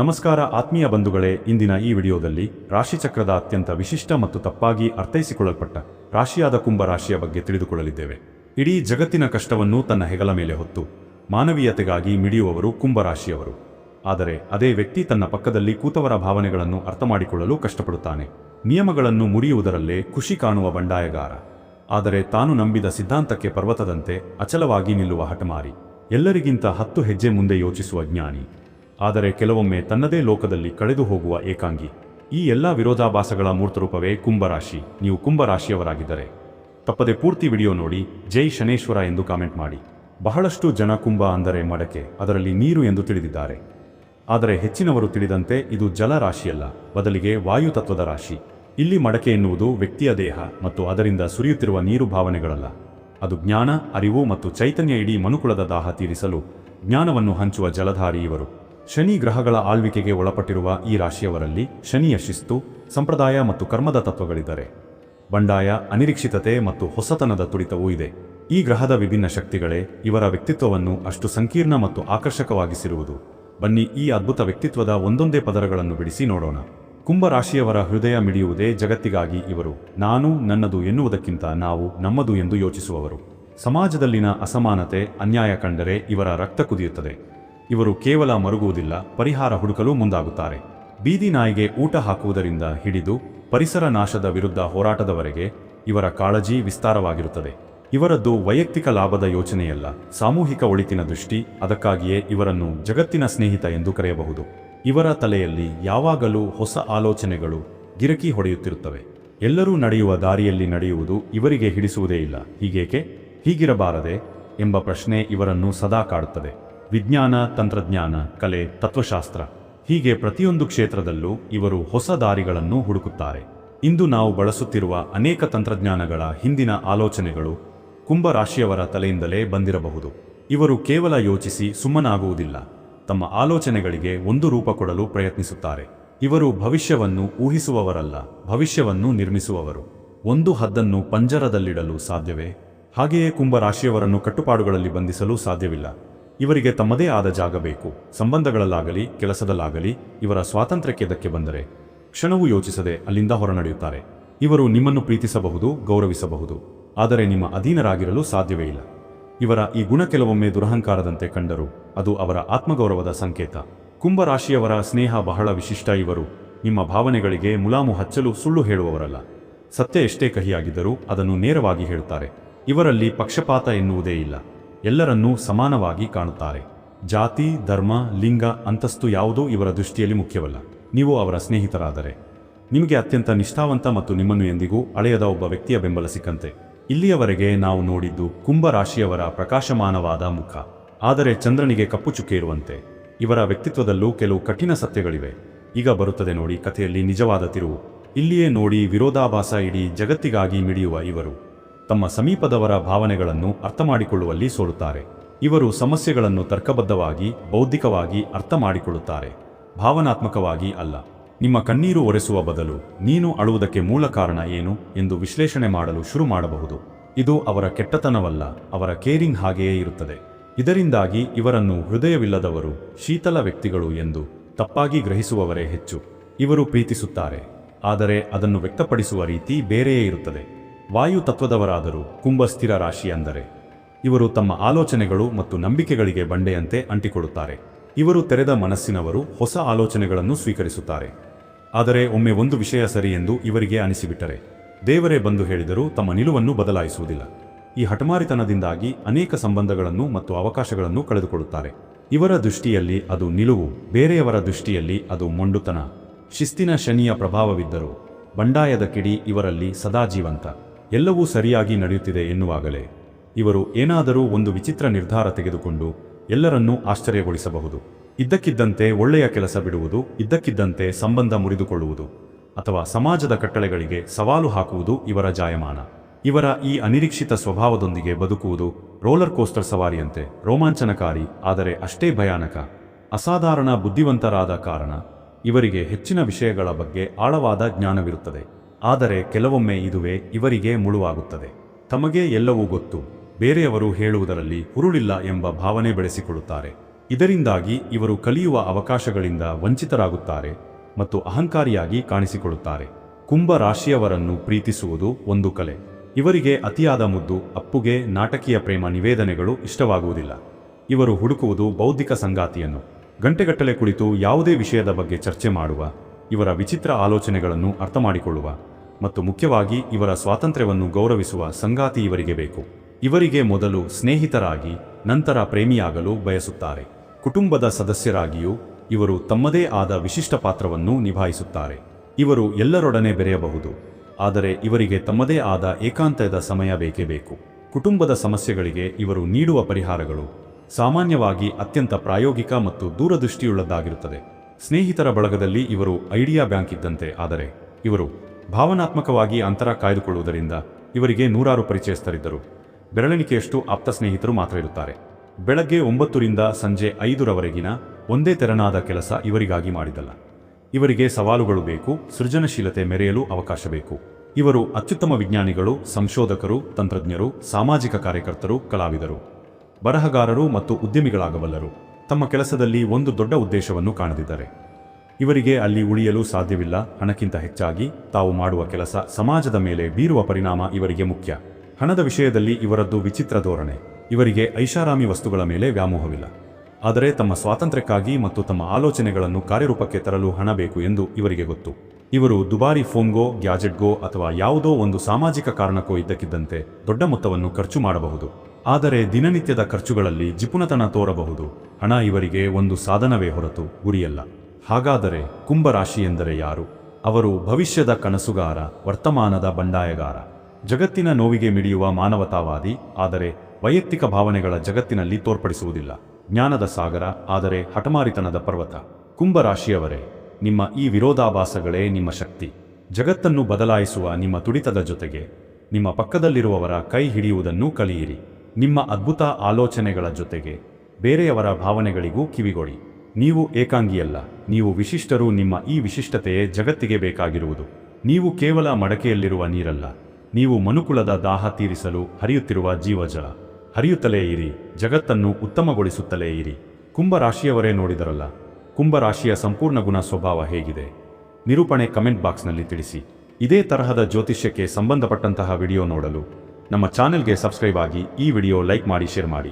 ನಮಸ್ಕಾರ ಆತ್ಮೀಯ ಬಂಧುಗಳೇ, ಇಂದಿನ ಈ ವಿಡಿಯೋದಲ್ಲಿ ರಾಶಿಚಕ್ರದ ಅತ್ಯಂತ ವಿಶಿಷ್ಟ ಮತ್ತು ತಪ್ಪಾಗಿ ಅರ್ಥೈಸಿಕೊಳ್ಳಲ್ಪಟ್ಟ ರಾಶಿಯಾದ ಕುಂಭ ರಾಶಿಯ ಬಗ್ಗೆ ತಿಳಿದುಕೊಳ್ಳಲಿದ್ದೇವೆ. ಇಡೀ ಜಗತ್ತಿನ ಕಷ್ಟವನ್ನು ತನ್ನ ಹೆಗಲ ಮೇಲೆ ಹೊತ್ತು ಮಾನವೀಯತೆಗಾಗಿ ಮಿಡಿಯುವವರು ಕುಂಭರಾಶಿಯವರು ಆದರೆ ಅದೇ ವ್ಯಕ್ತಿ ತನ್ನ ಪಕ್ಕದಲ್ಲಿ ಕೂತವರ ಭಾವನೆಗಳನ್ನು ಅರ್ಥಮಾಡಿಕೊಳ್ಳಲು ಕಷ್ಟಪಡುತ್ತಾನೆ. ನಿಯಮಗಳನ್ನು ಮುರಿಯುವುದರಲ್ಲೇ ಖುಷಿ ಕಾಣುವ ಬಂಡಾಯಗಾರ. ಆದರೆ ತಾನು ನಂಬಿದ ಸಿದ್ಧಾಂತಕ್ಕೆ ಪರ್ವತದಂತೆ ಅಚಲವಾಗಿ ನಿಲ್ಲುವ ಹಠಮಾರಿ. ಎಲ್ಲರಿಗಿಂತ ಹತ್ತು ಹೆಜ್ಜೆ ಮುಂದೆ ಯೋಚಿಸುವ ಜ್ಞಾನಿ. ಆದರೆ ಕೆಲವೊಮ್ಮೆ ತನ್ನದೇ ಲೋಕದಲ್ಲಿ ಕಳೆದು ಹೋಗುವ ಏಕಾಂಗಿ. ಈ ಎಲ್ಲ ವಿರೋಧಾಭಾಸಗಳ ಮೂರ್ತರೂಪವೇ ಕುಂಭರಾಶಿ. ನೀವು ಕುಂಭರಾಶಿಯವರಾಗಿದ್ದರೆ. ತಪ್ಪದೆ ಪೂರ್ತಿ ವಿಡಿಯೋ ನೋಡಿ, ಜೈ ಶನೇಶ್ವರ ಎಂದು ಕಾಮೆಂಟ್ ಮಾಡಿ. ಬಹಳಷ್ಟು ಜನ ಕುಂಭ ಅಂದರೆ ಮಡಕೆ, ಅದರಲ್ಲಿ ನೀರು ಎಂದು ತಿಳಿದಿದ್ದಾರೆ. ಆದರೆ ಹೆಚ್ಚಿನವರು ತಿಳಿದಂತೆ ಇದು ಜಲರಾಶಿಯಲ್ಲ ಬದಲಿಗೆ ವಾಯು ತತ್ವದ ರಾಶಿ. ಇಲ್ಲಿ ಮಡಕೆ ಎನ್ನುವುದು ವ್ಯಕ್ತಿಯ ದೇಹ ಮತ್ತು ಅದರಿಂದ ಸುರಿಯುತ್ತಿರುವ ನೀರು ಭಾವನೆಗಳಲ್ಲ. ಅದು ಜ್ಞಾನ, ಅರಿವು ಮತ್ತು ಚೈತನ್ಯ ಇಡೀ ಮನುಕುಲದ ದಾಹ ತೀರಿಸಲು ಜ್ಞಾನವನ್ನು ಹಂಚುವ ಜಲಧಾರಿ ಇವರು. ಶನಿ ಗ್ರಹಗಳ ಆಳ್ವಿಕೆಗೆ ಒಳಪಟ್ಟಿರುವ ಈ ರಾಶಿಯವರಲ್ಲಿ ಶನಿಯ ಶಿಸ್ತು, ಸಂಪ್ರದಾಯ ಮತ್ತು ಕರ್ಮದ ತತ್ವಗಳಿದ್ದಾರೆ. ಬಂಡಾಯ, ಅನಿರೀಕ್ಷಿತತೆ ಮತ್ತು ಹೊಸತನದ ತುಡಿತವೂ ಇದೆ. ಈ ಗ್ರಹದ ವಿಭಿನ್ನ ಶಕ್ತಿಗಳೇ ಇವರ ವ್ಯಕ್ತಿತ್ವವನ್ನು ಅಷ್ಟು ಸಂಕೀರ್ಣ ಮತ್ತು ಆಕರ್ಷಕವಾಗಿಸಿರುವುದು. ಬನ್ನಿ ಈ ಅದ್ಭುತ ವ್ಯಕ್ತಿತ್ವದ ಒಂದೊಂದೇ ಪದರಗಳನ್ನು ಬಿಡಿಸಿ ನೋಡೋಣ. ಕುಂಭ ರಾಶಿಯವರ ಹೃದಯ ಮಿಡಿಯುವುದೇ ಜಗತ್ತಿಗಾಗಿ ಇವರು. ನಾನು, ನನ್ನದು ಎನ್ನುವುದಕ್ಕಿಂತ ನಾವು ನಮ್ಮದು ಎಂದು ಯೋಚಿಸುವವರು. ಸಮಾಜದಲ್ಲಿನ ಅಸಮಾನತೆ, ಅನ್ಯಾಯ ಕಂಡರೆ ಇವರ ರಕ್ತ ಕುದಿಯುತ್ತದೆ. ಇವರು ಕೇವಲ ಮರುಗುವುದಿಲ್ಲ, ಪರಿಹಾರ ಹುಡುಕಲು ಮುಂದಾಗುತ್ತಾರೆ. ಬೀದಿ ನಾಯಿಗೆ ಊಟ ಹಾಕುವುದರಿಂದ ಹಿಡಿದು ಪರಿಸರ ನಾಶದ ವಿರುದ್ಧ ಹೋರಾಟದವರೆಗೆ ಇವರ ಕಾಳಜಿ ವಿಸ್ತಾರವಾಗಿರುತ್ತದೆ. ಇವರದ್ದು ವೈಯಕ್ತಿಕ ಲಾಭದ ಯೋಚನೆಯಲ್ಲ, ಸಾಮೂಹಿಕ ಒಳಿತಿನ ದೃಷ್ಟಿ, ಅದಕ್ಕಾಗಿಯೇ ಇವರನ್ನು ಜಗತ್ತಿನ ಸ್ನೇಹಿತ ಎಂದು ಕರೆಯಬಹುದು. ಇವರ ತಲೆಯಲ್ಲಿ ಯಾವಾಗಲೂ ಹೊಸ ಆಲೋಚನೆಗಳು ಗಿರಕಿ ಹೊಡೆಯುತ್ತಿರುತ್ತವೆ. ಎಲ್ಲರೂ ನಡೆಯುವ ದಾರಿಯಲ್ಲಿ ನಡೆಯುವುದು ಇವರಿಗೆ ಹಿಡಿಸುವುದೇ ಇಲ್ಲ. ಹೀಗೇಕೆ? ಹೀಗಿರಬಾರದೆ ಎಂಬ ಪ್ರಶ್ನೆ ಇವರನ್ನು ಸದಾ ಕಾಡುತ್ತದೆ. ವಿಜ್ಞಾನ, ತಂತ್ರಜ್ಞಾನ, ಕಲೆ, ತತ್ವಶಾಸ್ತ್ರ. ಹೀಗೆ ಪ್ರತಿಯೊಂದು ಕ್ಷೇತ್ರದಲ್ಲೂ ಇವರು ಹೊಸ ದಾರಿಗಳನ್ನು ಹುಡುಕುತ್ತಾರೆ. ಇಂದು ನಾವು ಬಳಸುತ್ತಿರುವ ಅನೇಕ ತಂತ್ರಜ್ಞಾನಗಳ ಹಿಂದಿನ ಆಲೋಚನೆಗಳು ಕುಂಭರಾಶಿಯವರ ತಲೆಯಿಂದಲೇ ಬಂದಿರಬಹುದು. ಇವರು ಕೇವಲ ಯೋಚಿಸಿ ಸುಮ್ಮನಾಗುವುದಿಲ್ಲ. ತಮ್ಮ ಆಲೋಚನೆಗಳಿಗೆ ಒಂದು ರೂಪ ಕೊಡಲು ಪ್ರಯತ್ನಿಸುತ್ತಾರೆ. ಇವರು ಭವಿಷ್ಯವನ್ನು ಊಹಿಸುವವರಲ್ಲ, ಭವಿಷ್ಯವನ್ನು ನಿರ್ಮಿಸುವವರು. ಒಂದು ಹದ್ದನ್ನು ಪಂಜರದಲ್ಲಿಡಲು ಸಾಧ್ಯವೇ? ಹಾಗೆಯೇ ಕುಂಭರಾಶಿಯವರನ್ನು ಕಟ್ಟುಪಾಡುಗಳಲ್ಲಿ ಬಂಧಿಸಲು ಸಾಧ್ಯವಿಲ್ಲ. ಇವರಿಗೆ ತಮ್ಮದೇ ಆದ ಜಾಗ ಬೇಕು. ಸಂಬಂಧಗಳಲ್ಲಾಗಲಿ, ಕೆಲಸದಲ್ಲಾಗಲಿ ಇವರ ಸ್ವಾತಂತ್ರ್ಯಕ್ಕೆ ಧಕ್ಕೆ ಬಂದರೆ ಕ್ಷಣವೂ ಯೋಚಿಸದೆ ಅಲ್ಲಿಂದ ಹೊರನಡೆಯುತ್ತಾರೆ. ಇವರು ನಿಮ್ಮನ್ನು ಪ್ರೀತಿಸಬಹುದು, ಗೌರವಿಸಬಹುದು. ಆದರೆ ನಿಮ್ಮ ಅಧೀನರಾಗಿರಲು ಸಾಧ್ಯವೇ ಇಲ್ಲ. ಇವರ ಈ ಗುಣ ಕೆಲವೊಮ್ಮೆ ದುರಹಂಕಾರದಂತೆ ಕಂಡರು. ಅದು ಅವರ ಆತ್ಮಗೌರವದ ಸಂಕೇತ. ಕುಂಭರಾಶಿಯವರ ಸ್ನೇಹ ಬಹಳ ವಿಶಿಷ್ಟ ಇವರು. ನಿಮ್ಮ ಭಾವನೆಗಳಿಗೆ ಮುಲಾಮು ಹಚ್ಚಲು ಸುಳ್ಳು ಹೇಳುವವರಲ್ಲ. ಸತ್ಯ ಎಷ್ಟೇ ಕಹಿಯಾಗಿದ್ದರೂ ಅದನ್ನು ನೇರವಾಗಿ ಹೇಳುತ್ತಾರೆ. ಇವರಲ್ಲಿ ಪಕ್ಷಪಾತ ಎನ್ನುವುದೇ ಇಲ್ಲ. ಎಲ್ಲರನ್ನೂ ಸಮಾನವಾಗಿ ಕಾಣುತ್ತಾರೆ. ಜಾತಿ, ಧರ್ಮ, ಲಿಂಗ, ಅಂತಸ್ತು ಯಾವುದೂ ಇವರ ದೃಷ್ಟಿಯಲ್ಲಿ ಮುಖ್ಯವಲ್ಲ. ನೀವು ಅವರ ಸ್ನೇಹಿತರಾದರೆ. ನಿಮಗೆ ಅತ್ಯಂತ ನಿಷ್ಠಾವಂತ ಮತ್ತು ನಿಮ್ಮನ್ನು ಎಂದಿಗೂ ಅಳೆಯದ ಒಬ್ಬ ವ್ಯಕ್ತಿಯ ಬೆಂಬಲ ಸಿಕ್ಕಂತೆ. ಇಲ್ಲಿಯವರೆಗೆ ನಾವು ನೋಡಿದ್ದು ಕುಂಭರಾಶಿಯವರ ಪ್ರಕಾಶಮಾನವಾದ ಮುಖ. ಆದರೆ ಚಂದ್ರನಿಗೆ ಕಪ್ಪು ಚುಕ್ಕೆ ಇರುವಂತೆ. ಇವರ ವ್ಯಕ್ತಿತ್ವದಲ್ಲೂ ಕೆಲವು ಕಠಿಣ ಸತ್ಯಗಳಿವೆ. ಈಗ ಬರುತ್ತದೆ ನೋಡಿ ಕಥೆಯಲ್ಲಿ ನಿಜವಾದ ತಿರುವು. ಇಲ್ಲಿಯೇ ನೋಡಿ ವಿರೋಧಾಭಾಸ ಇಡೀ ಜಗತ್ತಿಗಾಗಿ ಮಿಡಿಯುವ ಇವರು. ತಮ್ಮ ಸಮೀಪದವರ ಭಾವನೆಗಳನ್ನು ಅರ್ಥಮಾಡಿಕೊಳ್ಳುವಲ್ಲಿ ಸೋಲುತ್ತಾರೆ. ಇವರು ಸಮಸ್ಯೆಗಳನ್ನು ತರ್ಕಬದ್ಧವಾಗಿ, ಬೌದ್ಧಿಕವಾಗಿ ಅರ್ಥ ಮಾಡಿಕೊಳ್ಳುತ್ತಾರೆ ಭಾವನಾತ್ಮಕವಾಗಿ ಅಲ್ಲ. ನಿಮ್ಮ ಕಣ್ಣೀರು ಒರೆಸುವ ಬದಲು ನೀನು ಅಳುವುದಕ್ಕೆ ಮೂಲ ಕಾರಣ ಏನು ಎಂದು ವಿಶ್ಲೇಷಣೆ ಮಾಡಲು ಶುರು ಮಾಡಬಹುದು. ಇದು ಅವರ ಕೆಟ್ಟತನವಲ್ಲ, ಅವರ ಕೇರಿಂಗ್ ಹಾಗೆಯೇ ಇರುತ್ತದೆ. ಇದರಿಂದಾಗಿ ಇವರನ್ನು ಹೃದಯವಿಲ್ಲದವರು, ಶೀತಲ ವ್ಯಕ್ತಿಗಳು ಎಂದು ತಪ್ಪಾಗಿ ಗ್ರಹಿಸುವವರೇ ಹೆಚ್ಚು. ಇವರು ಪ್ರೀತಿಸುತ್ತಾರೆ, ಆದರೆ ಅದನ್ನು ವ್ಯಕ್ತಪಡಿಸುವ ರೀತಿ ಬೇರೆಯೇ ಇರುತ್ತದೆ. ವಾಯು ತತ್ವದವರಾದರೂ ಕುಂಭ ಸ್ಥಿರ ರಾಶಿ ಅಂದರೆ. ಇವರು ತಮ್ಮ ಆಲೋಚನೆಗಳು ಮತ್ತು ನಂಬಿಕೆಗಳಿಗೆ ಬಂಡೆಯಂತೆ ಅಂಟಿಕೊಳ್ಳುತ್ತಾರೆ. ಇವರು ತೆರೆದ ಮನಸ್ಸಿನವರು ಹೊಸ ಆಲೋಚನೆಗಳನ್ನು ಸ್ವೀಕರಿಸುತ್ತಾರೆ. ಆದರೆ ಒಮ್ಮೆ ಒಂದು ವಿಷಯ ಸರಿ ಎಂದು ಇವರಿಗೆ ಅನಿಸಿಬಿಟ್ಟರೆ. ದೇವರೇ ಬಂದು ಹೇಳಿದರೂ ತಮ್ಮ ನಿಲುವನ್ನು ಬದಲಾಯಿಸುವುದಿಲ್ಲ. ಈ ಹಠಮಾರಿತನದಿಂದಾಗಿ ಅನೇಕ ಸಂಬಂಧಗಳನ್ನು ಮತ್ತು ಅವಕಾಶಗಳನ್ನು ಕಳೆದುಕೊಳ್ಳುತ್ತಾರೆ. ಇವರ ದೃಷ್ಟಿಯಲ್ಲಿ ಅದು ನಿಲುವು, ಬೇರೆಯವರ ದೃಷ್ಟಿಯಲ್ಲಿ ಅದು ಮೊಂಡುತನ. ಶಿಸ್ತಿನ ಶನಿಯ ಪ್ರಭಾವವಿದ್ದರೂ, ಬಂಡಾಯದ ಕಿಡಿ ಇವರಲ್ಲಿ ಸದಾ ಜೀವಂತ. ಎಲ್ಲವೂ ಸರಿಯಾಗಿ ನಡೆಯುತ್ತಿದೆ ಎನ್ನುವಾಗಲೇ ಇವರು ಏನಾದರೂ ಒಂದು ವಿಚಿತ್ರ ನಿರ್ಧಾರ ತೆಗೆದುಕೊಂಡು ಎಲ್ಲರನ್ನೂ ಆಶ್ಚರ್ಯಗೊಳಿಸಬಹುದು. ಇದ್ದಕ್ಕಿದ್ದಂತೆ ಒಳ್ಳೆಯ ಕೆಲಸ ಬಿಡುವುದು, ಇದ್ದಕ್ಕಿದ್ದಂತೆ ಸಂಬಂಧ ಮುರಿದುಕೊಳ್ಳುವುದು ಅಥವಾ ಸಮಾಜದ ಕಟ್ಟಳೆಗಳಿಗೆ ಸವಾಲು ಹಾಕುವುದು ಇವರ ಜಾಯಮಾನ. ಇವರ ಈ ಅನಿರೀಕ್ಷಿತ ಸ್ವಭಾವದೊಂದಿಗೆ ಬದುಕುವುದು ರೋಲರ್ ಕೋಸ್ಟರ್ ಸವಾರಿಯಂತೆ, ರೋಮಾಂಚನಕಾರಿ, ಆದರೆ ಅಷ್ಟೇ ಭಯಾನಕ, ಅಸಾಧಾರಣ ಬುದ್ಧಿವಂತರಾದ ಕಾರಣ ಇವರಿಗೆ ಹೆಚ್ಚಿನ ವಿಷಯಗಳ ಬಗ್ಗೆ ಆಳವಾದ ಜ್ಞಾನವಿರುತ್ತದೆ. ಆದರೆ ಕೆಲವೊಮ್ಮೆ ಇದುವೇ ಇವರಿಗೆ ಮುಳುವಾಗುತ್ತದೆ. ತಮಗೆ ಎಲ್ಲವೂ ಗೊತ್ತು, ಬೇರೆಯವರು ಹೇಳುವುದರಲ್ಲಿ ಹುರುಳಿಲ್ಲ ಎಂಬ ಭಾವನೆ ಬೆಳೆಸಿಕೊಳ್ಳುತ್ತಾರೆ ಇದರಿಂದಾಗಿ ಇವರು ಕಲಿಯುವ ಅವಕಾಶಗಳಿಂದ ವಂಚಿತರಾಗುತ್ತಾರೆ ಮತ್ತು ಅಹಂಕಾರಿಯಾಗಿ ಕಾಣಿಸಿಕೊಳ್ಳುತ್ತಾರೆ. ಕುಂಭ ರಾಶಿಯವರನ್ನು ಪ್ರೀತಿಸುವುದು ಒಂದು ಕಲೆ. ಇವರಿಗೆ ಅತಿಯಾದ ಮುದ್ದು, ಅಪ್ಪುಗೆ ನಾಟಕೀಯ ಪ್ರೇಮ ನಿವೇದನೆಗಳು ಇಷ್ಟವಾಗುವುದಿಲ್ಲ. ಇವರು ಹುಡುಕುವುದು ಬೌದ್ಧಿಕ ಸಂಗಾತಿಯನ್ನು. ಗಂಟೆಗಟ್ಟಲೆ ಕುಳಿತು ಯಾವುದೇ ವಿಷಯದ ಬಗ್ಗೆ ಚರ್ಚೆ ಮಾಡುವ ಇವರ ವಿಚಿತ್ರ ಆಲೋಚನೆಗಳನ್ನು ಅರ್ಥಮಾಡಿಕೊಳ್ಳುವ ಮತ್ತು ಮುಖ್ಯವಾಗಿ ಇವರ ಸ್ವಾತಂತ್ರ್ಯವನ್ನು ಗೌರವಿಸುವ ಸಂಗಾತಿ ಇವರಿಗೆ ಬೇಕು. ಇವರಿಗೆ ಮೊದಲು ಸ್ನೇಹಿತರಾಗಿ, ನಂತರ ಪ್ರೇಮಿಯಾಗಲು ಬಯಸುತ್ತಾರೆ. ಕುಟುಂಬದ ಸದಸ್ಯರಾಗಿಯೂ ಇವರು ತಮ್ಮದೇ ಆದ ವಿಶಿಷ್ಟ ಪಾತ್ರವನ್ನು ನಿಭಾಯಿಸುತ್ತಾರೆ. ಇವರು ಎಲ್ಲರೊಡನೆ ಬೆರೆಯಬಹುದು, ಆದರೆ ಇವರಿಗೆ ತಮ್ಮದೇ ಆದ ಏಕಾಂತದ ಸಮಯ ಬೇಕೇ ಬೇಕು. ಕುಟುಂಬದ ಸಮಸ್ಯೆಗಳಿಗೆ ಇವರು ನೀಡುವ ಪರಿಹಾರಗಳು ಸಾಮಾನ್ಯವಾಗಿ ಅತ್ಯಂತ ಪ್ರಾಯೋಗಿಕ ಮತ್ತು ದೂರದೃಷ್ಟಿಯುಳ್ಳದ್ದಾಗಿರುತ್ತದೆ. ಸ್ನೇಹಿತರ ಬಳಗದಲ್ಲಿ ಇವರು ಐಡಿಯಾ ಬ್ಯಾಂಕ್ ಇದ್ದಂತೆ, ಆದರೆ ಇವರು ಭಾವನಾತ್ಮಕವಾಗಿ ಅಂತರ ಕಾಯ್ದುಕೊಳ್ಳುವುದರಿಂದ ಇವರಿಗೆ ನೂರಾರು ಪರಿಚಯಸ್ಥರಿದ್ದರು. ಬೆರಳೆಣಿಕೆಯಷ್ಟು ಆಪ್ತ ಸ್ನೇಹಿತರು ಮಾತ್ರ ಇರುತ್ತಾರೆ. ಬೆಳಗ್ಗೆ ಒಂಬತ್ತರಿಂದ ಸಂಜೆ ಐದರವರೆಗಿನ ಒಂದೇ ತೆರನಾದ ಕೆಲಸ ಇವರಿಗಾಗಿ ಮಾಡಿದಲ್ಲ ಇವರಿಗೆ ಸವಾಲುಗಳು ಬೇಕು, ಸೃಜನಶೀಲತೆ ಮೆರೆಯಲು ಅವಕಾಶ ಬೇಕು. ಇವರು ಅತ್ಯುತ್ತಮ ವಿಜ್ಞಾನಿಗಳು, ಸಂಶೋಧಕರು, ತಂತ್ರಜ್ಞರು, ಸಾಮಾಜಿಕ ಕಾರ್ಯಕರ್ತರು, ಕಲಾವಿದರು. ಬರಹಗಾರರು ಮತ್ತು ಉದ್ಯಮಿಗಳಾಗಬಲ್ಲರು. ತಮ್ಮ ಕೆಲಸದಲ್ಲಿ ಒಂದು ದೊಡ್ಡ ಉದ್ದೇಶವನ್ನು ಕಾಣದಿದ್ದಾರೆ. ಇವರಿಗೆ ಅಲ್ಲಿ ಉಳಿಯಲು ಸಾಧ್ಯವಿಲ್ಲ, ಹಣಕ್ಕಿಂತ ಹೆಚ್ಚಾಗಿ ತಾವು ಮಾಡುವ ಕೆಲಸ ಸಮಾಜದ ಮೇಲೆ ಬೀರುವ ಪರಿಣಾಮ ಇವರಿಗೆ ಮುಖ್ಯ. ಹಣದ ವಿಷಯದಲ್ಲಿ ಇವರದ್ದು ವಿಚಿತ್ರ ಧೋರಣೆ. ಇವರಿಗೆ ಐಷಾರಾಮಿ ವಸ್ತುಗಳ ಮೇಲೆ ವ್ಯಾಮೋಹವಿಲ್ಲ. ಆದರೆ ತಮ್ಮ ಸ್ವಾತಂತ್ರ್ಯಕ್ಕಾಗಿ ಮತ್ತು ತಮ್ಮ ಆಲೋಚನೆಗಳನ್ನು ಕಾರ್ಯರೂಪಕ್ಕೆ ತರಲು ಹಣ ಬೇಕು ಎಂದು ಇವರಿಗೆ ಗೊತ್ತು. ಇವರು ದುಬಾರಿ ಫೋನ್ಗೋ, ಗ್ಯಾಜೆಟ್ಗೋ ಅಥವಾ ಯಾವುದೋ ಒಂದು ಸಾಮಾಜಿಕ ಕಾರಣಕ್ಕೋ ಇದ್ದಕ್ಕಿದ್ದಂತೆ ದೊಡ್ಡ ಮೊತ್ತವನ್ನು ಖರ್ಚು ಮಾಡಬಹುದು. ಆದರೆ ದಿನನಿತ್ಯದ ಖರ್ಚುಗಳಲ್ಲಿ ಜಿಪುಣತನ ತೋರಬಹುದು. ಹಣ ಇವರಿಗೆ ಒಂದು ಸಾಧನವೇ ಹೊರತು ಗುರಿಯಲ್ಲ. ಹಾಗಾದರೆ ಕುಂಭರಾಶಿ ಎಂದರೆ ಯಾರು? ಅವರು ಭವಿಷ್ಯದ ಕನಸುಗಾರ, ವರ್ತಮಾನದ ಬಂಡಾಯಗಾರ. ಜಗತ್ತಿನ ನೋವಿಗೆ ಮಿಡಿಯುವ ಮಾನವತಾವಾದಿ, ಆದರೆ ವೈಯಕ್ತಿಕ ಭಾವನೆಗಳ ಜಗತ್ತಿನಲ್ಲಿ ತೋರ್ಪಡಿಸುವುದಿಲ್ಲ. ಜ್ಞಾನದ ಸಾಗರ, ಆದರೆ ಹಠಮಾರಿತನದ ಪರ್ವತ. ಕುಂಭರಾಶಿಯವರೇ, ನಿಮ್ಮ ಈ ವಿರೋಧಾಭಾಸಗಳೇ ನಿಮ್ಮ ಶಕ್ತಿ. ಜಗತ್ತನ್ನು ಬದಲಾಯಿಸುವ ನಿಮ್ಮ ತುಡಿತದ ಜೊತೆಗೆ ನಿಮ್ಮ ಪಕ್ಕದಲ್ಲಿರುವವರ ಕೈ ಹಿಡಿಯುವುದನ್ನು ಕಲಿಯಿರಿ. ನಿಮ್ಮ ಅದ್ಭುತ ಆಲೋಚನೆಗಳ ಜೊತೆಗೆ ಬೇರೆಯವರ ಭಾವನೆಗಳಿಗೂ ಕಿವಿಗೊಡಿ. ನೀವು ಏಕಾಂಗಿಯಲ್ಲ, ನೀವು ವಿಶಿಷ್ಟರು, ನಿಮ್ಮ ಈ ವಿಶಿಷ್ಟತೆಯೇ ಜಗತ್ತಿಗೆ ಬೇಕಾಗಿರುವುದು. ನೀವು ಕೇವಲ ಮಡಕೆಯಲ್ಲಿರುವ ನೀರಲ್ಲ, ನೀವು ಮನುಕುಲದ ದಾಹ ತೀರಿಸಲು ಹರಿಯುತ್ತಿರುವ ಜೀವಜಲ. ಹರಿಯುತ್ತಲೇ ಇರಿ, ಜಗತ್ತನ್ನು ಉತ್ತಮಗೊಳಿಸುತ್ತಲೇ ಇರಿ. ಕುಂಭರಾಶಿಯವರೇ ನೋಡಿದರಲ್ಲ, ಕುಂಭರಾಶಿಯ ಸಂಪೂರ್ಣ ಗುಣ ಸ್ವಭಾವ ಹೇಗಿದೆ. ನಿರೂಪಣೆ ಕಮೆಂಟ್ ಬಾಕ್ಸ್ನಲ್ಲಿ ತಿಳಿಸಿ. ಇದೇ ತರಹದ ಜ್ಯೋತಿಷ್ಯಕ್ಕೆ ಸಂಬಂಧಪಟ್ಟಂತಹ ವಿಡಿಯೋ ನೋಡಲು ನಮ್ಮ ಚಾನೆಲ್ಗೆ ಸಬ್ಸ್ಕ್ರೈಬ್ ಆಗಿ ಈ ವಿಡಿಯೋ ಲೈಕ್ ಮಾಡಿ ಶೇರ್ ಮಾಡಿ.